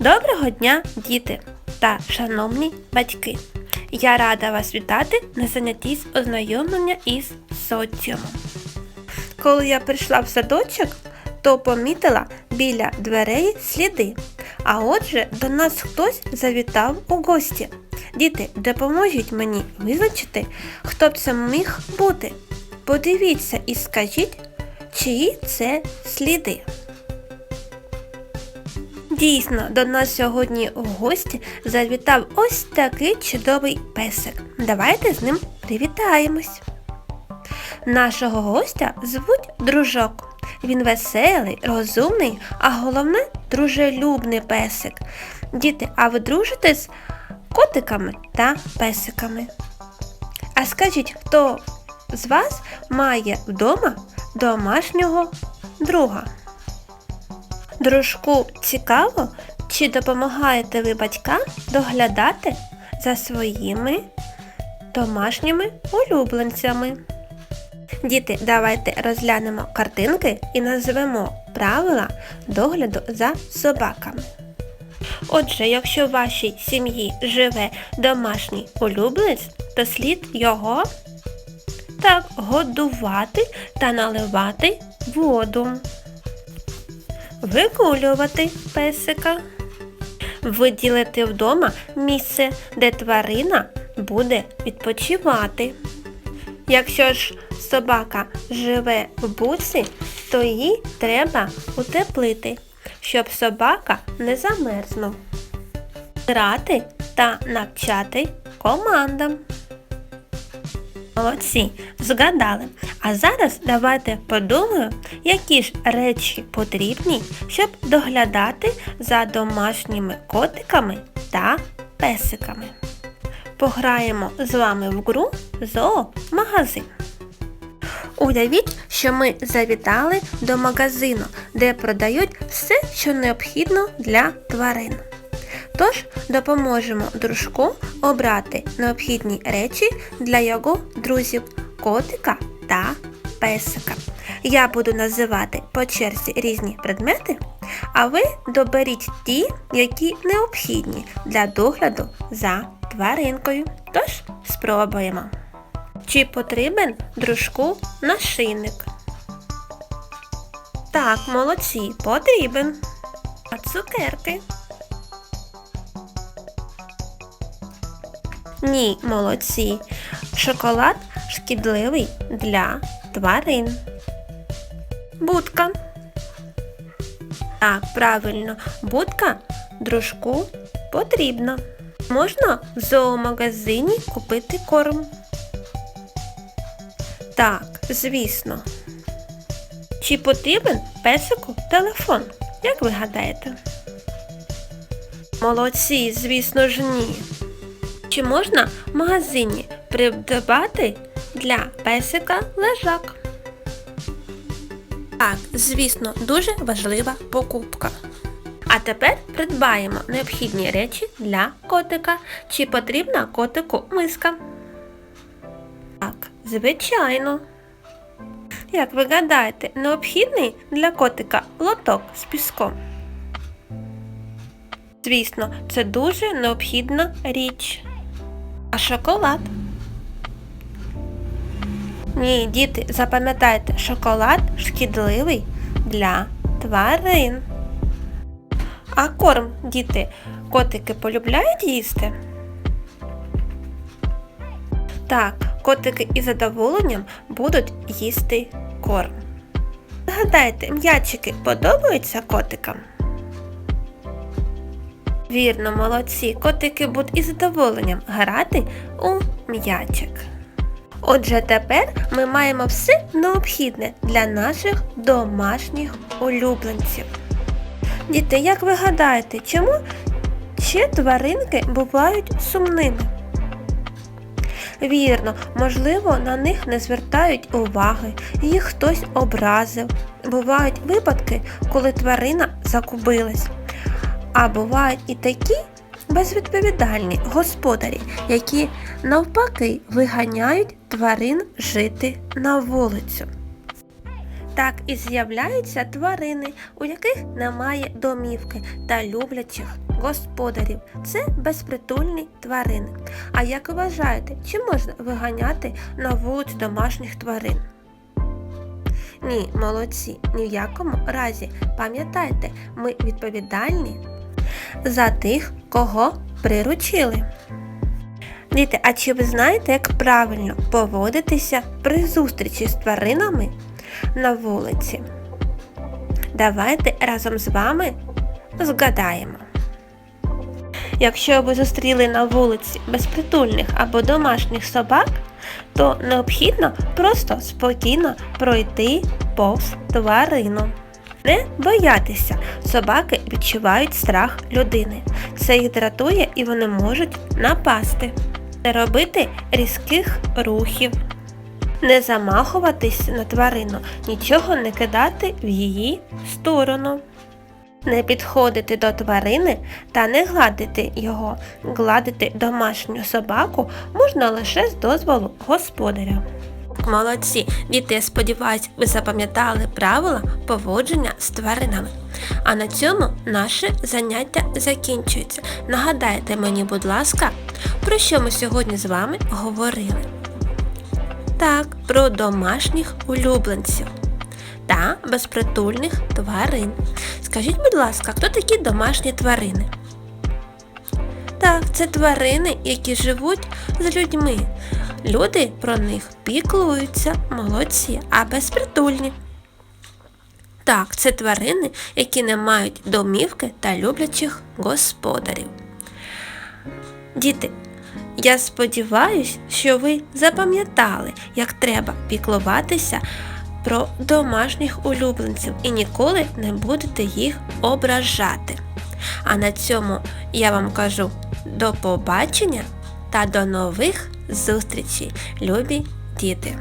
Доброго дня, діти та шановні батьки! Я рада вас вітати на занятті з ознайомлення із соціумом. Коли я прийшла в садочок, то помітила біля дверей сліди. А отже, до нас хтось завітав у гості. Діти, допоможіть мені визначити, хто б це міг бути. Подивіться і скажіть, чиї це сліди. Дійсно, до нас сьогодні в гості завітав ось такий чудовий песик. Давайте з ним привітаємось. Нашого гостя звуть дружок. Він веселий, розумний, а головне дружелюбний песик. Діти, а ви дружите з котиками та песиками? А скажіть, хто з вас має вдома домашнього друга? Дружку цікаво, чи допомагаєте ви батькам доглядати за своїми домашніми улюбленцями? Діти, давайте розглянемо картинки і назвемо правила догляду за собаками. Отже, якщо в вашій сім'ї живе домашній улюбленець, то слід його так годувати та наливати воду вигулювати песика, виділити вдома місце, де тварина буде відпочивати. Якщо ж собака живе в буці, то її треба утеплити, щоб собака не замерзнув. Грати та навчати командам. Молодці, згадали. А зараз давайте подумаємо, які ж речі потрібні, щоб доглядати за домашніми котиками та песиками. Пограємо з вами в гру зоомагазин. Уявіть, що ми завітали до магазину, де продають все, що необхідно для тварин. Тож допоможемо дружку обрати необхідні речі для його друзів котика та песика. Я буду називати по черзі різні предмети, а ви доберіть ті, які необхідні для догляду за тваринкою. Тож спробуємо. Чи потрібен дружку нашийник? Так, молодці, потрібен. А цукерки? Ні, молодці. Шоколад шкідливий для тварин. Будка. Так, правильно, будка дружку потрібна. Можна в зоомагазині купити корм. Так, звісно. Чи потрібен песику телефон? Як ви гадаєте? Молодці, звісно ж ні. Чи можна в магазині придбати для песика лежак? Так, звісно, дуже важлива покупка. А тепер придбаємо необхідні речі для котика. Чи потрібна котику миска? Так, звичайно. Як ви гадаєте, необхідний для котика лоток з піском? Звісно, це дуже необхідна річ. А шоколад? Ні, діти, запам'ятайте, шоколад шкідливий для тварин. А корм, діти, котики полюбляють їсти? Так, котики із задоволенням будуть їсти корм. Згадайте, м'ячики подобаються котикам? Вірно, молодці, котики будуть із задоволенням грати у м'ячик. Отже, тепер ми маємо все необхідне для наших домашніх улюбленців. Діти, як ви гадаєте, чому ще тваринки бувають сумними? Вірно, можливо, на них не звертають уваги, їх хтось образив. Бувають випадки, коли тварина загубилась. А бувають і такі безвідповідальні господарі, які навпаки виганяють тварин жити на вулицю. Так і з'являються тварини, у яких немає домівки та люблячих господарів. Це безпритульні тварини. А як вважаєте, чи можна виганяти на вулицю домашніх тварин? Ні, молодці, ні в якому разі. Пам'ятайте, ми відповідальні за тих, кого приручили. Діти, а чи ви знаєте, як правильно поводитися при зустрічі з тваринами на вулиці? Давайте разом з вами згадаємо. Якщо ви зустріли на вулиці безпритульних або домашніх собак, то необхідно просто спокійно пройти повз тварину. Не боятися, собаки відчувають страх людини. Це їх дратує і вони можуть напасти. Не робити різких рухів. Не замахуватись на тварину, нічого не кидати в її сторону. Не підходити до тварини та не гладити його. Гладити домашню собаку можна лише з дозволу господаря. Молодці, діти, я сподіваюсь, ви запам'ятали правила поводження з тваринами. А на цьому наше заняття закінчується. Нагадайте мені, будь ласка, про що ми сьогодні з вами говорили. Так, про домашніх улюбленців та безпритульних тварин. Скажіть, будь ласка, хто такі домашні тварини? Так, це тварини, які живуть з людьми. Люди про них піклуються, молодці, а безпритульні. Так, це тварини, які не мають домівки та люблячих господарів. Діти, я сподіваюся, що ви запам'ятали, як треба піклуватися про домашніх улюбленців і ніколи не будете їх ображати. А на цьому я вам кажу до побачення та до нових зустрічей, любі діти!